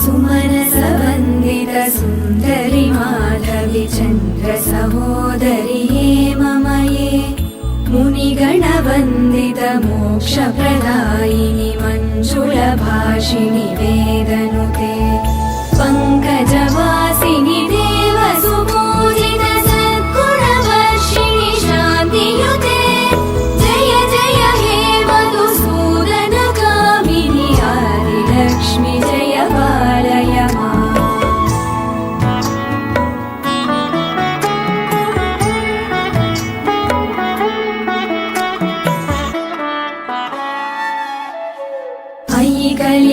सुमनसवन्दित सुन्दरि माधवि चन्द्र सहोदरि हे ममये मुनिगणवन्दित मोक्षप्रदायिनि मञ्जुलभाषिणि वेदनुते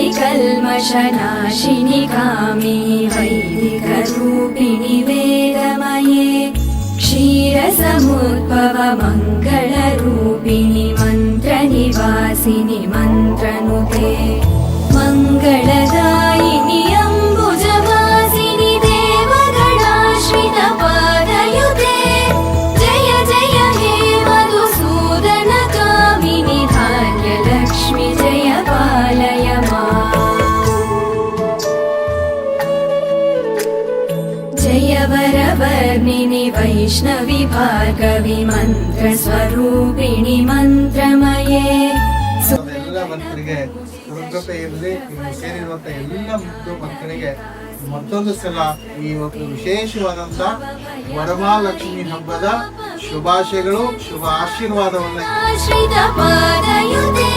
अयि कलिकल्मषनाशिनि कामिनि वैदिकरूपिणि वेदमये क्षीरसमुद्भव वरवर्णिनि वैष्णवि भार्गवि मन्त्रस्वरूपिणि मन्त्रमये ಎಲ್ಲ ಭಕ್ತರಿಗೆ ದುರ್ಗತೆ ಇರಲಿ ಇಲ್ಲಿ ಸೇರಿರುವಂತ ಎಲ್ಲ ಮುದ್ದು ಭಕ್ತರಿಗೆ ಮತ್ತೊಂದು ಸಲ ಈ ಒಂದು ವಿಶೇಷವಾದಂತ ವರಮಹಾಲಕ್ಷ್ಮಿ ಹಬ್ಬದ ಶುಭಾಶಯಗಳು ಶುಭ ಆಶೀರ್ವಾದವನ್ನ आश्रित पादयुते